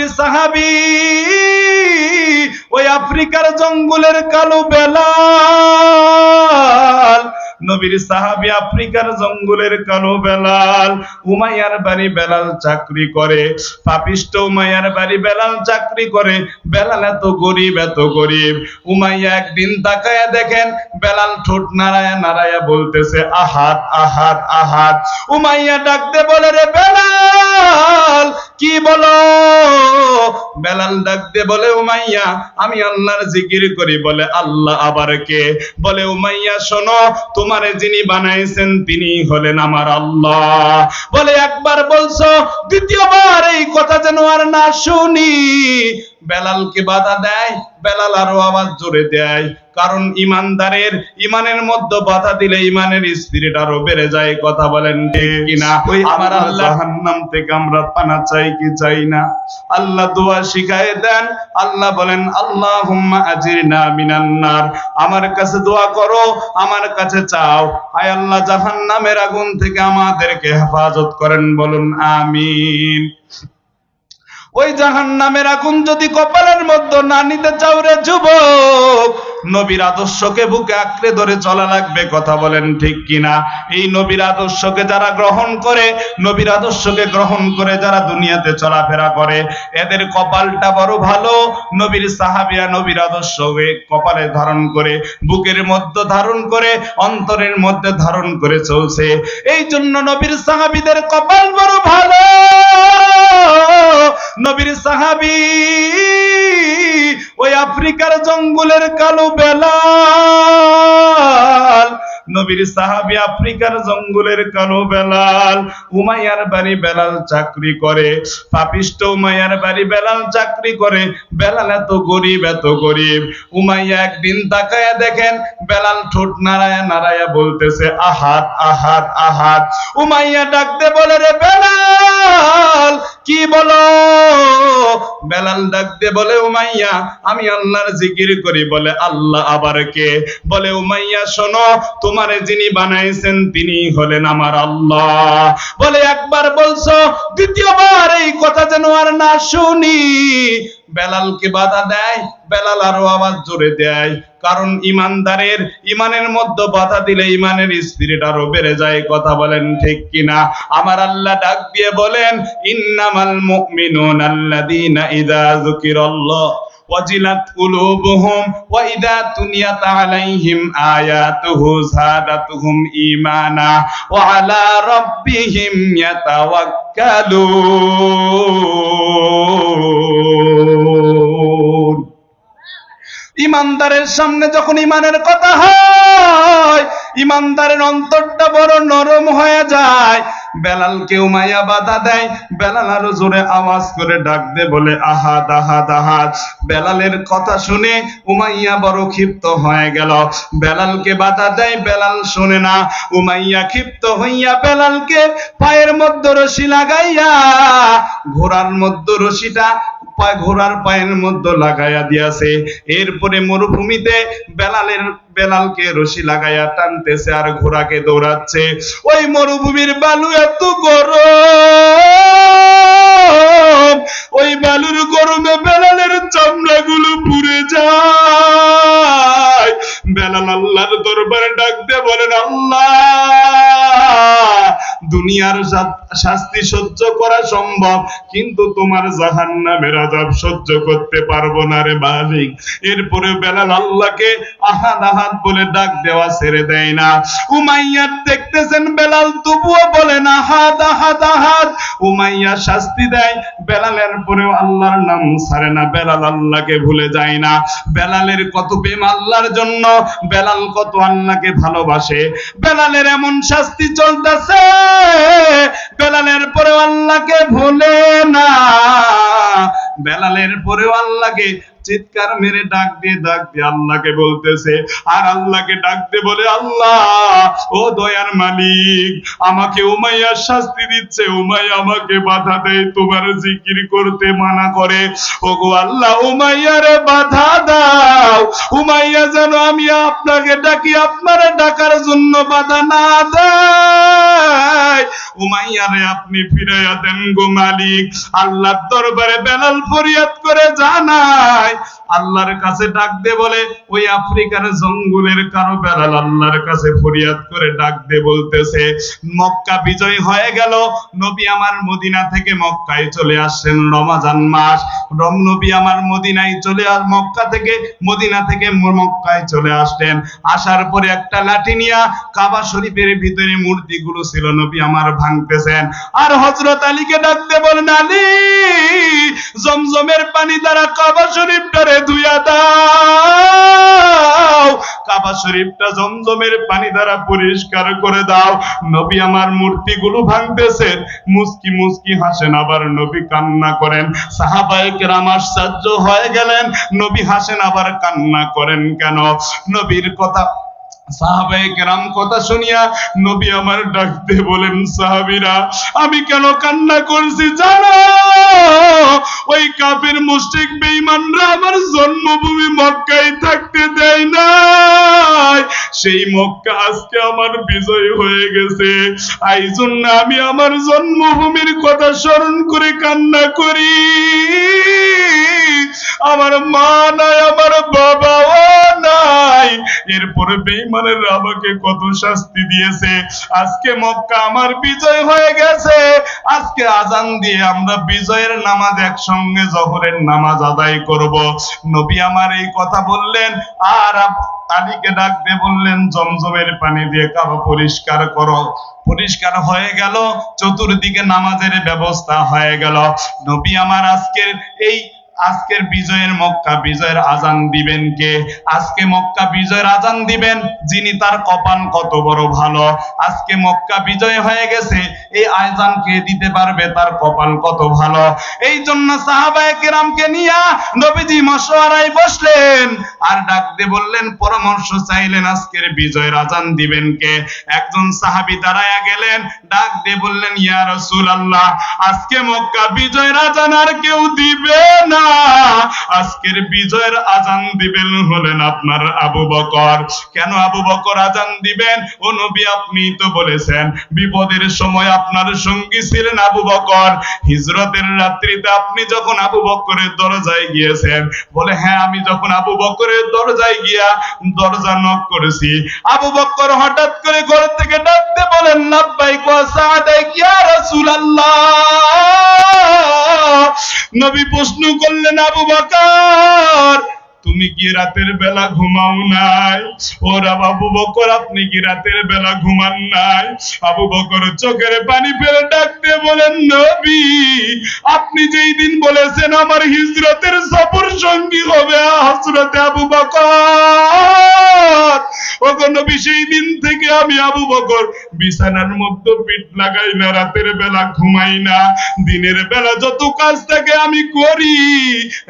নবীর সাহাবী, ওই আফ্রিকার জঙ্গলের কালো বেলাল। নবীর সাহাবী আফ্রিকার জঙ্গলের কালো বেলাল। উমাইয়ার বাড়ি বেলাল চাকরি করে। পাপিষ্ট উমাইয়ার বাড়ি বেলাল চাকরি করে। বেলাল এত গরিব এত গরিব। উমাইয়া একদিন তাকায়া দেখেন, বেলাল ঠোঁট নাড়ায়া নাড়ায়া বলতেছে, আহাত আহাত আহাত। উমাইয়া ডাকতে বলে, রে বেলাল কি বলো? বেলাল ডাকতে বলে, উমাইয়া, আমি আল্লাহর জিকির করি। বলে, আল্লাহ আবার কে? বলে, উমাইয়া, শোনো, তোমার যিনি বানাইছেন তিনি হলেন আমার আল্লাহ। বলে, একবার বলছো, দ্বিতীয়বার এই কথা যেন আর না শুনি। বেলালকে বাধা দেয় বেলাল আরও আওয়াজ জোরে দেয়। কারণ ইমানদারের ইমানের মধ্যে বাধা দিলে ইমানের স্পিরিট আরও বেড়ে যায় কথা বলেন ঠিক কিনা? ওই আমার আল্লাহ জাহান্নাম থেকে আমরা পানা চাই কি চাই না? আল্লাহ দোয়া শিখায় দেন আল্লাহ বলেন আল্লাহুম্মা আজিরনা মিনান নার। আমার কাছে দোয়া করো আমার কাছে চাও। আয় আল্লাহ জাহান্নামের আগুন থেকে আমাদেরকে হেফাজত করেন বলুন আমিন। ওই জাহান নামের আগুন যদি কপালের মধ্যে না নিতে চাও রে যুবক, নবীর আদর্শকে বুকে আঁকড়ে ধরে চলা লাগবে, কথা বলেন ঠিক কিনা? এই নবীর আদর্শকে যারা গ্রহণ করে, নবীর আদর্শকে গ্রহণ করে যারা দুনিয়াতে চলাফেরা করে, এদের কপালটা বড় ভালো, নবীর সাহাবিয়া নবীর আদর্শকে কপালে ধারণ করে, বুকের মধ্যে ধারণ করে, অন্তরের মধ্যে ধারণ করে চলছে। এই জন্য নবীর সাহাবিদের কপাল বড় ভালো। নবীর সাহাবী, ওই আফ্রিকার জঙ্গলের কালো বেলাল। নবীর সাহাবী আফ্রিকার জঙ্গলের কালো বেলাল। উমাইয়ার বাড়ি বেলাল চাকরি করে। পাপিষ্ট উমাইয়ার বাড়ি বেলাল চাকরি করে। বেলাল এত গরিব এত গরিব। উমাইয়া একদিন তাকায়া দেখেন, বেলাল ঠোঁট নাড়ায়া নাড়ায়া বলতেছে, আহাত আহাত আহাত। উমাইয়া ডাকতে বলে, রে বেলাল! কি বলো? বেলাল ডাকতে বলে, উমাইয়া, আমি আল্লাহর জিকির করি। বলে, আল্লাহ আবার কে? বলে, উমাইয়া, শোনো, তোমারে যিনি বানাইছেন তিনি হলেন আমার আল্লাহ। বলে, একবার বলছো, দ্বিতীয়বার এই কথা যেন আর না শুনি। বেলালকে বাধা দেয়, বেলাল আরও আওয়াজ জোরে দেয়। কারণ ইমানদারের ইমানের মধ্যে বাধা দিলে ইমানের স্পিরিট আরো বেড়ে যায় কথা বলেন ঠিক কিনা আমার আল্লাহ ডাক দিয়ে বলেন ইন্নামাল মুমিনুন আল্লাযীনা ইযা যুকিরাল্লাহ وجلت قلوبهم وإذا تليت عليهم آياته زادتهم إيمانا وعلى ربهم يتوكلون ইমানদারের সামনে যখন ইমানের কথা হয়, ইমানদারের অন্তরটা বড় নরম হয়ে যায়। বেলালকে উমাইয়া বাধা দেয়, বেলাল আরও জোরে আওয়াজ করে ডাক দে বলে আহাদ আহাদ আহাদ বেলালের কথা শুনে উমাইয়া বড় ক্ষিপ্ত হয়ে গেল। বেলালকে বাধা দেয়, বেলাল শুনে না। উমাইয়া ক্ষিপ্ত হইয়া বেলালকে পায়ের মধ্যে রশি লাগাইয়া ঘোড়ার মধ্যে রশিটা পায় ঘোড়ার পায়ের মধ্যে লাগাইয়া দিয়াছে। এরপরে মরুভূমিতে বেলালের বেলালকে রশি লাগাইয়া টানতেছে আর ঘোড়াকে দৌড়াচ্ছে। ওই মরুভূমির বালু এত গরম, ওই বালুর গরমে বেলালের চামড়াগুলো পুড়ে যায়। বেলাল আল্লাহর দরবারে ডাকতে বলেন, আল্লাহ দুনিয়ার শাস্তি সহ্য করা সম্ভব, কিন্তু তোমার জাহান্নামের আযাব সহ্য করতে পারব না রে মালিক। এরপরে বেলাল আল্লাহকে আহাদ আহাদ বলে ডাক দেওয়া ছেড়ে দেয় না। উমাইয়া দেখতেছেন বেলাল তবুও বলেন আহাদ আহাদ আহাদ। উমাইয়া শাস্তি দেয়, বেলালের পরেও আল্লাহর নাম ছাড়ে না, বেলাল আল্লাহকে ভুলে যায় না। বেলালের কত প্রেম আল্লাহর জন্য, বেলাল কত আল্লাহকে ভালোবাসে। বেলালের এমন শাস্তি চলতেছে। বেলালের পরে আল্লাহকে ভোলে না। বেলালের পরে আল্লাহকে চিৎকার মেরে ডাক দিয়ে ডাক দিয়ে আল্লাহকে বলতেছে, আর আল্লাহকে ডাক দিয়ে বলে, আল্লাহ, ও দয়ার মালিক, আমাকে উমাইয়া শাস্তি দিচ্ছে, উমাইয়া আমাকে বাধা দেয়, তোমার জিকির করতে মানা করে। ওগো আল্লাহ উমাইয়ারে বাধা দাও। উমাইয়া, যেন আমি আপনাকে ডাকি, আপনারে ডাকার জন্য বাধা না দেয়। উমাইয়ারে আপনি ফিরাইয়া দেন গো মালিক, আল্লাহর দরবারে বেলাল ফরিয়াদ করে জানায় আল্লাহর কাছে ডাক দে বলে, ওই আফ্রিকার জঙ্গলের কারও বেলাল আল্লাহর কাছে ফরিয়াদ করে ডাক দে বলতেছে, মক্কা বিজয় হয়ে গেল, নবী আমার মদিনা থেকে মক্কায় চলে আসছেন রমাজান মাস। রম, নবী আমার মদিনায় চলে আস মক্কা থেকে, মদিনা থেকে মক্কায় চলে আসলেন। আসার পরে একটা লাঠি নিয়া কাবা শরীফের ভিতরে মূর্তিগুলো ছিল, নবী আমার ভাঙতেছেন। আর হযরত আলীকে ডাকতে বলেন, আলী, জমজমের পানি দ্বারা কাবা শরীফটারে ধুইয়া দাও। কাবা শরীফটা জমজমের পানি দ্বারা পরিষ্কার করে দাও। নবী আমার মূর্তিগুলো ভাঙতেছে মুস্কি মুস্কি হাসেন, আবার নবী কান্না করেন। সাহাবায়ে কেরাম আশ্চর্য হয়ে গেলেন। নবী হাসেন, আবার কান্না করেন কেন? নবীর কথা সাহাবায়ে কেরাম কথা শুনিয়া নবী আমার ডাকতে বলেন, সাহাবিরা, আমি কেন কান্না করছি জানো? ওই কাপের মুশরিক বেঈমানরা আমার জন্মভূমি মক্কায় থাকতে দেয় নাই। সেই মক্কা আজকে আমার বিজয় হয়ে গেছে। এই জন্য আমি আমার জন্মভূমির কথা স্মরণ করে কান্না করি। আমার মা নাই, আমার বাবাও নাই। এরপরে বেঈমানের আমাকে কত শাস্তি দিয়েছে। আজকে মক্কা আমার বিজয় হয়ে গেছে। আজকে আজান দিয়ে আমরা বিজয়ের নামাজ একসঙ্গে জহরের নামাজ আদায় করব। নবী আমার এই কথা বললেন, আর আব- আলীকে ডাক দিয়ে বললেন, জমজমের পানি দিয়ে কাবা পরিষ্কার করো। পরিষ্কার হয়ে গেল, চতুর্দিকে নামাজের ব্যবস্থা হয়ে গেল। নবী আমার আজকের এই আজকের বিজয়ের মক্কা, বিজয়ের আজান দিবেন কে? আজকে মক্কা বিজয়ের আজান দিবেন, যিনি তার কপাল কত বড় ভালো। আজকে মক্কা বিজয় হয়ে গেছে, এই আজান কে দিতে পারবে? তার কপাল কত ভালো। এই জন্য সাহাবায়ে কেরামকে নিয়া নবীজি মশওয়ারায় বসলেন, আর ডাক দিয়ে বললেন, পরামর্শ চাইলেন আজকের বিজয়ের আজান দিবেন কে? একজন সাহাবী দাঁড়ায়া গেলেন, ডাক দিয়ে বললেন, ইয়া রাসূলুল্লাহ, আজকে মক্কা বিজয়ের আজান আর কেউ দিবে না। আজকের বিজয়ের আজান দিবেন হলেন আপনার আবু বকর। কেন আবু বকর আজান দিবেন? ও নবী, আপনি তো বলেছেন, বিপদের সময় আপনার সঙ্গী ছিলেন আবু বকর। হিজরতের রাত্রিতে আপনি যখন আবু বকরের দরজায় গিয়েছেন, বলে হ্যাঁ আমি যখন আবু বকরের দরজায় গিয়া দরজা নক করেছি, আবু বকর হঠাৎ করে ঘর থেকে ডাকতে বলেন, লাব্বাইক ওয়া সাদাইক ইয়া রাসূলুল্লাহ। নবী প্রশ্ন করলেন আবু বকর তুমি কি রাতের বেলা ঘুমাও নাই? ওরা আবু বকর, আপনি কি রাতের বেলা ঘুমান নাই? আবু বকর চোখের পানি ফেলে ডাকতে বলেন, নবী, আপনি যেই দিন বলেছেন আমার হিজরতের সফর সঙ্গী হবে হজরতে আবু বকর। ওগো নবী, সেই দিন থেকে আমি আবু বকর বিছানার মধ্যে পিঠ লাগাই না, রাতের বেলা ঘুমাই না। দিনের বেলা যত কাজ থাকে আমি করি,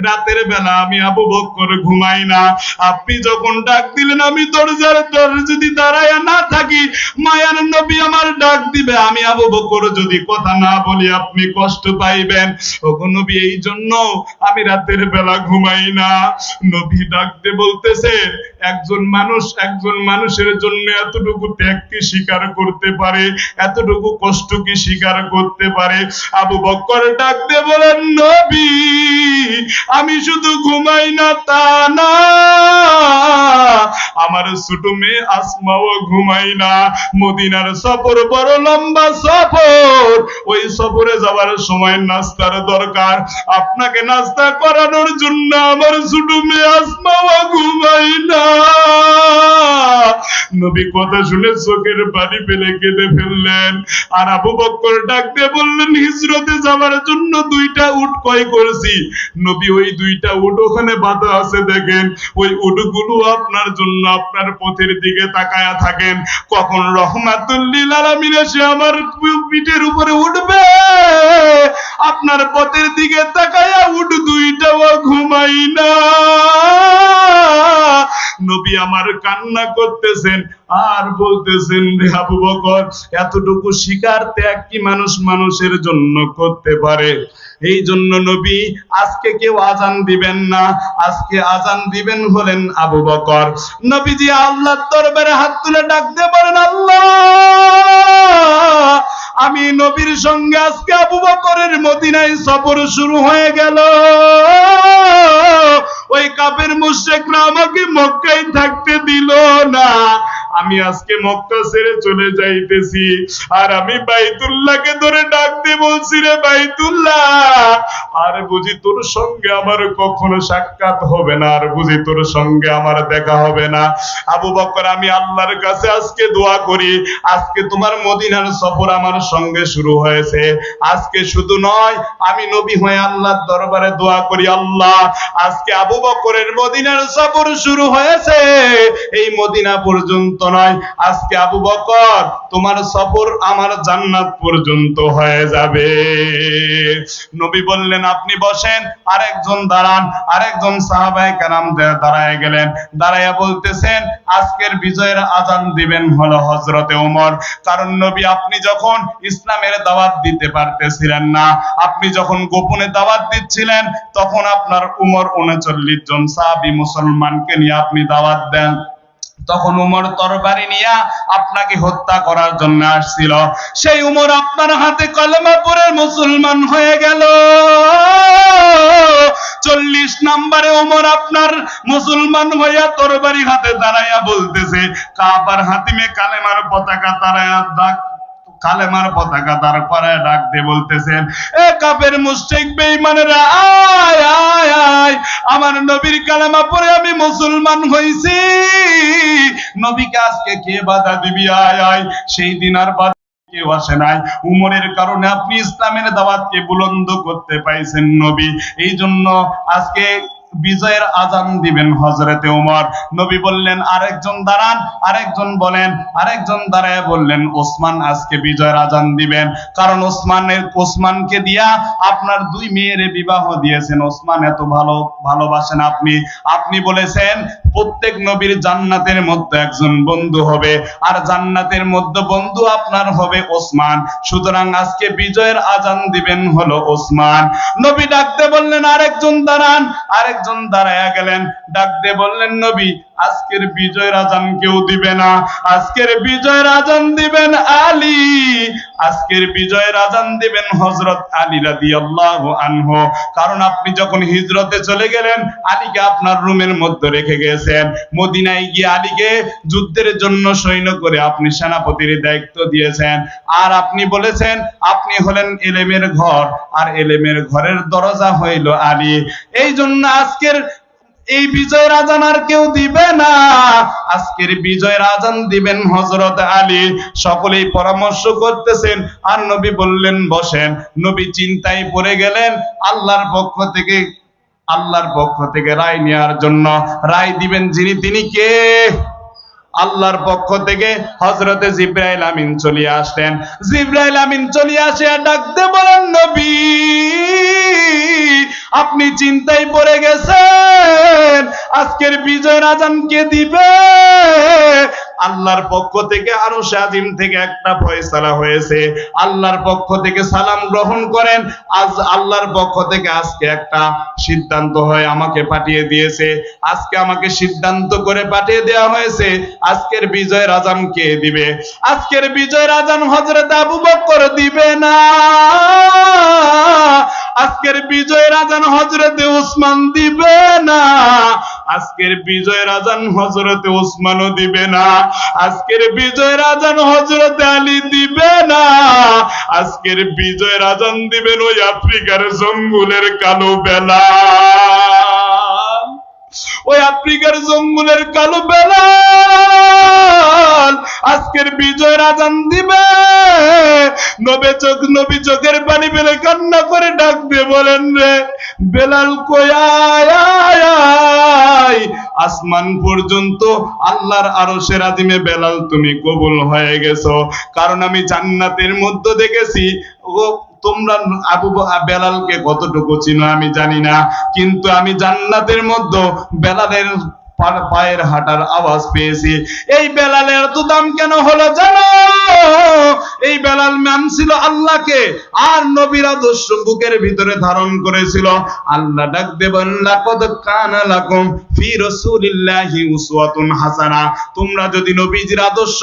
রাতের বেলা আমি আবু বকর ঘুমাই না। আপনি যখন ডাক দিলেন, আমি দরজার দর যদি দাঁড়ায় না থাকি। মায়ার নবী আমার ডাক দিবে, আমি আবু বকর যদি কথা না বলি, আপনি কষ্ট পাইবেন। ওগো নবী এই জন্য আমি রাতের বেলা ঘুমাই না। নবী ডাকতে বলতেছে একজন মানুষ একজন মানুষের জন্য এতটুকু ত্যাগ কি স্বীকার করতে পারে? এতটুকু কষ্ট কি স্বীকার করতে পারে? আবু বক্কর ডাকতে বলেন, নবী, আমি শুধু ঘুমাই না, তা না। আমার ছোট মেয়ে আসমাও ঘুমাই না। মদিনার সফর বড় লম্বা সফর। ওই সফরে যাওয়ার সময় নাস্তার দরকার। আপনাকে নাস্তা করানোর জন্য আমার ছোট মেয়ে আসমাও ঘুমাই না। নবী কথা শুনে চোখের পানি ফেলে কেঁদে ফেললেন। আর আবু বক্কর ডাক দিয়ে বললেন, হিজরতে যাওয়ার জন্য দুইটা উট ক্রয় করেছি। নবী ওই দুইটা উট ওখানে বাঁধা আছে, দেখেন। ওই উটগুলো আপনার জন্য আপনার পথের দিকে তাকায়া থাকেন। কখন রহমাতুল্লিল আলামিন এসে আমার পিঠের উপরে উঠবে? আপনার পথের দিকে তাকায়া উঠ আমার কান্না করতেছেন, আর বলতেছেন রে আবু বকর, এতটুকু শিকার ত্যাগ কি মানুষ মানুষের জন্য করতে পারে? এই জন্য নবী, আজকে কেউ আজান দিবেন না। আজকে আজান দিবেন হলেন আবু বকর। নবীজি আল্লাহর দরবারে হাত তুলে ডাকতে পারেন আল্লাহ! আমি নবীর সঙ্গে আজকে আবু বকরের মদিনায় সফর শুরু হয়ে গেল। ওই কাপের মুশেকরা আমাকে মক্কায় থাকতে দিল না। আমি আজকে মক্কা ছেড়ে চলে যাইতেছি। আর আমি বাইতুল্লাহকে ধরে ডাকতে বলছি, রে বাইতুল্লাহ, আর বুঝি তোর সঙ্গে আমার কখনো সাক্ষাৎ হবে না, আর বুঝি তোর সঙ্গে আমার দেখা হবে না। আবু বকর, আমি আল্লাহর কাছে আজকে দোয়া করি, আজকে তোমার মদিনার সফর আমার সঙ্গে শুরু হয়েছে। আজকে শুধু নয়, আমি নবী হয়ে আল্লাহর দরবারে দোয়া করি, আল্লাহ, আজকে আবু বকরের মদিনার সফর শুরু হয়েছে। এই মদিনা পর্যন্ত নয়, আজকে আবু বকর তোমার সফর আমার জান্নাত পর্যন্ত হয়ে যাবে। নবী বললেন, আপনি বসেন, আরেকজন দাঁড়ান, আরেকজন সাহাবায়ে কেরাম দাঁড়ায় গেলেন। দাঁড়াইয়া বলতেছেন, আজকের বিজয়ের আজান দিবেন হলো হজরতে ওমর। কারণ নবী, আপনি যখন ইসলামের দাওয়াত দিতে পারতেছিলেন না, আপনি যখন গোপনে দাওয়াত দিচ্ছিলেন, তখন আপনার উমর উনচল্লিশ জন সাহাবি মুসলমানকে নিয়ে আপনি দাওয়াত দেন। তখন উমর তরবারি নিয়ে আপনাকে হত্যা করার জন্য আসছিল। সেই উমর আপনার হাতে কলমাপুরের মুসলমান হয়ে গেল। চল্লিশ নম্বরে উমর আপনার মুসলমান হইয়া তরবারি হাতে দাঁড়াইয়া বলতেছে, কাবার হাতিমে কালেমার পতাকা দাঁড়াইয়া ডাক কালেমার পতাকা দাঁড় করায় ডাক দিয়ে বলতেছেন, এ কাপের মুশরিক বেঈমানেরা, আয় আয় আয়, আমার নবীর কালেমা পড়ে আমি মুসলমান হইছি। নবীকে আজকে কে বাধা দিবি? আয় আয়, সেই দিন আর কেউ আসে নাই। উমরের কারণে আপনি ইসলামের দাওয়াতকে বুলন্দ করতে পাইছেন নবী। এই জন্য আজকে বিজয়ের আজান দিবেন হজরতে উমর। নবী বললেন, আরেকজন দাঁড়ান। আরেকজন বলেন, আরেকজন দাঁড়ায় বললেন, ওসমান আজকে বিজয়ের আজান দিবেন। কারণ ওসমানের, ওসমানকে দিয়া আপনার দুই মেয়ের বিবাহ দিয়েছেন। ওসমান এত ভালো, ভালোবাসেন আপনি। আপনি বলেছেন, প্রত্যেক নবীর জান্নাতের মধ্যে একজন বন্ধু হবে। আর জান্নাতের মধ্যে বন্ধু আপনার হবে ওসমান। সুতরাং আজকে বিজয়ের আজান দিবেন হলো ওসমান। নবী ডাকতে বললেন, আরেকজন দাঁড়ান। আরেকজন দাঁড়ায়া গেলেন। ডাক দিয়ে বললেন নবী আজকের বিজয়ের আজান কেউ দিবে না। আজকের বিজয়ের আজান দিবেন আলী। আজকের বিজয়ের আজান দিবেন হযরত আলী রাদিয়াল্লাহু আনহু। কারণ আপনি যখন হিজরতে চলে গেলেন, আলীকে আপনার রুমের মধ্যে রেখে গেছেন। মদিনায় গিয়ে আলীকে যুদ্ধের জন্য সৈন্য করে আপনি সেনাপতির দায়িত্ব দিয়েছেন। আর আপনি বলেছেন, আপনি হলেন এলেমের ঘর, আর এলেমের ঘরের দরজা হইল আলী। এই জন্য আজকের এই বিজয়ের আজান আর কেউ দিবে না। আজকের বিজয়ের আজান দিবেন হজরত আলী। সকলেই পরামর্শ করতেছেন, আর নবী বললেন, বসেন। নবী চিন্তায় পড়ে গেলেন, আল্লাহর পক্ষ থেকে, আল্লাহর পক্ষ থেকে রায় নেওয়ার জন্য। রায় দিবেন যিনি, তিনি কে? আল্লাহর পক্ষ থেকে হজরতে জিব্রাইল আমিন চলে আসলেন। জিব্রাইল আমিন চলে আসে ডাকতে বলেন, নবী, আপনি চিন্তায় পড়ে গেছেন। আজকের বিজয় রাজানকে দিবে। আল্লাহর পক্ষ থেকে আরও স্বাধীন থেকে একটা ফয়সালা হয়েছে। আল্লাহর পক্ষ থেকে সালাম গ্রহণ করেন। আজ আল্লাহর পক্ষ থেকে আজকে একটা সিদ্ধান্ত হয়, আমাকে পাঠিয়ে দিয়েছে। আজকে আমাকে সিদ্ধান্ত করে পাঠিয়ে দেওয়া হয়েছে, আজকের বিজয়ের আজান কে দিবে? আজকের বিজয়ের আজান হজরত আবু বকর দিবে না। আজকের বিজয়ের আজান হজরতে উসমান দিবে না। আজকের বিজয়ের আজান হজরতে ওসমানও দিবে না। আজকের বিজয় রাজন হজরত আলী দিবে না। আজকের বিজয় রাজন দিবেন ওই আফ্রিকার জঙ্গলের কালো বেলা। ওই আফ্রিকার জঙ্গলের কালো বেলাল আজকের বিজয়ের আজান দিবে। নবে চোখ, নবী চোখের পানি পেলে কান্না করে ডাকবে, বলেন রে, বেলাল কোয়ায় আসমান পর্যন্ত আল্লাহর আরশের আদিমে বেলাল, তুমি কবুল হয়ে গেছো। কারণ আমি জান্নাতের মধ্যে দেখেছি। ও তোমরা আবু বেলালকে কতটুকু চিনো আমি জানি না। কিন্তু আমি জান্নাতের মধ্যে বেলালের পায়ের হাঁটার আওয়াজ পেয়েছি। এই বেলালের তো দাম কেন হলো জানো? এই বেলাল মানছিল আল্লাহকে, আর নবীর আদর্শ বুকের ভিতরে ধারণ করেছিল। আল্লাহ ডাক দেবেন, লাকাদ কানা লাকুম ফি রাসূলিল্লাহি উসওয়াতুন হাসানা। তোমরা যদি নবীজির আদর্শ,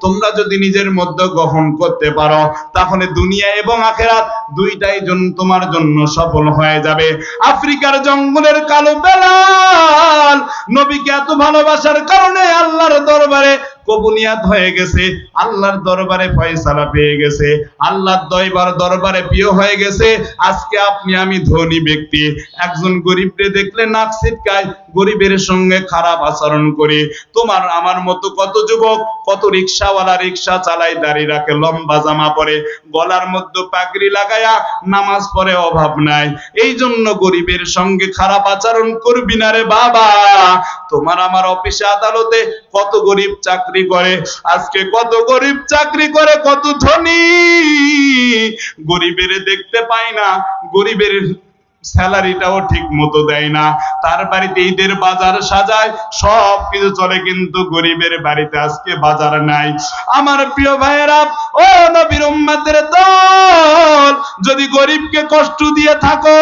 তোমরা যদি নিজের মধ্যে গ্রহণ করতে পারো, তাহলে দুনিয়া এবং আখেরাত দুইটাই জন, তোমার জন্য সফল হয়ে যাবে। আফ্রিকার জঙ্গলের কালো বেলাল নবীকে এত ভালোবাসার কারণে আল্লাহর দরবারে কবুনিয়াত হয়ে গেছে, আল্লাহর দরবারে ফয়সালা পেয়ে গেছে, আল্লাহর দয়বার দরবারে প্রিয় হয়ে গেছে। আজকে আপনি, আমি ধনী ব্যক্তি, একজন গরিবকে দেখলে নাক ছিটকায়, গরিবের সঙ্গে খারাপ আচরণ করি। তোমার, আমার মতো কত যুবক, কত রিক্সাওয়ালা রিক্সা চালাই দাঁড়িয়ে রাখে, লম্বা জামা পরে, গলার মধ্যে পাগড়ি লাগায়া নামাজ পড়ে অভাব নাই। এই জন্য গরিবের সঙ্গে খারাপ আচরণ করবি না রে বাবা। তোমার আমার অফিসে আদালতে কত গরিব চাকরি করে? আজকে কত গরিব চাকরি করে, কত ধনী? গরিবের দেখতে পাই না, গরিবের স্যালারিটাও ঠিক মতো দেয় না। তার বাড়িতে ঈদের বাজার সাজায়, সব কিছু চলে কিন্তু গরিবের বাড়িতে। আজকে বাজার নাই। আমার প্রিয় ভাইয়েরা, ও নবীর উম্মাদের দল, যদি গরিবকে কষ্ট দিয়ে থাকো,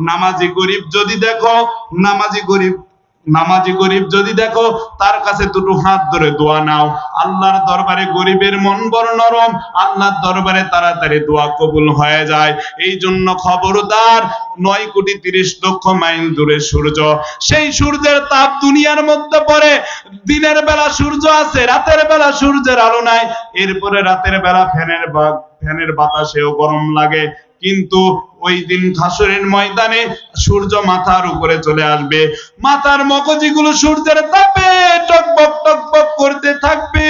নামাজি গরিব যদি দেখো, নামাজি গরিব নামাজি গরিব যদি দেখো, তার কাছে দুটো হাত ধরে দোয়া নাও। আল্লাহর দরবারে গরিবের মন বড় নরম, আল্লাহর দরবারে তাড়াতাড়ি দোয়া কবুল হয়ে যায়। এই জন্য খবরদার, নয় কোটি তিরিশ লক্ষ মাইল দূরে সূর্য। সেই সূর্যের তাপ দুনিয়ার মধ্যে পড়ে, দিনের বেলা সূর্য আছে, রাতের বেলা সূর্যের আলো নাই। এরপরে রাতের বেলা ফ্যানের ফ্যানের বাতাসেও গরম লাগে। কিন্তু ওই দিন হাসরের ময়দানে সূর্য মাথার উপরে চলে আসবে। মাথার মগজিগুলো সূর্যের তাপে টকবক টকবক করতে থাকবে।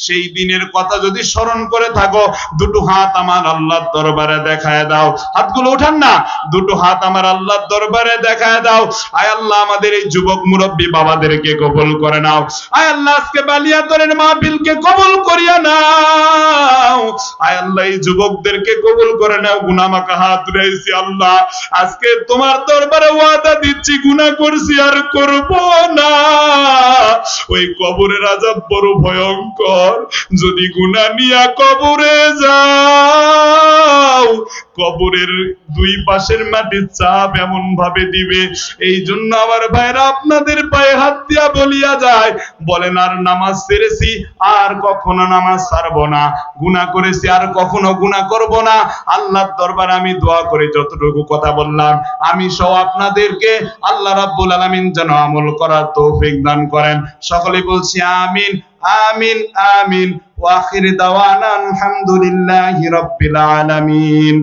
সেই দিনের কথা যদি স্মরণ করে থাকো, দুটো হাত আমার আল্লাহর দরবারে দেখায় দাও। হাতগুলো উঠান না, দুটো হাত আমার আল্লাহর দরবারে দেখায় দাও। আয় আল্লাহ, আমাদের এই যুবক মুরব্বী বাবাদেরকে কবুল করে নাও। আয় আল্লাহ, আজকে বালিয়াতরের মাহফিলকে কবুল করিয়া নাও। আয় আল্লাহ, এই যুবকদেরকে কবুল করে নাও। গুনামাকা হাত রয়েছি আল্লাহ। আজকে তোমার দরবারে ওয়াদা দিচ্ছি, গুনাহ করছি, আর করব না। ওই কবরের আজাব বড় ভয়ঙ্কর। যদি গুনাহ নিয়া কবরে যাও, কবরের দুই পাশের মাটির চাপ এমন ভাবে দিবে। এই জন্য আমার ভাইরা আপনাদের পায়ে হাত দিয়া বলিয়া যায়, বলেন, আর নামাজ ছেড়েছি আর কখনো নামাজ ছাড়বো না। গুনাহ করেছি, আর কখনো গুনাহ করব না। আল্লাহর দরবারে আমি দোয়া করে, যতটুকু কথা বললাম। আমি সহ আপনাদেরকে আল্লাহ রাব্বুল আলামিন যেন আমল করার তৌফিক দান করেন। সকলে বলছি, আমিন। আমিন আমিন। ওয়াখির দাওয়ানা আলহামদুলিল্লাহি রাব্বিল আলামিন।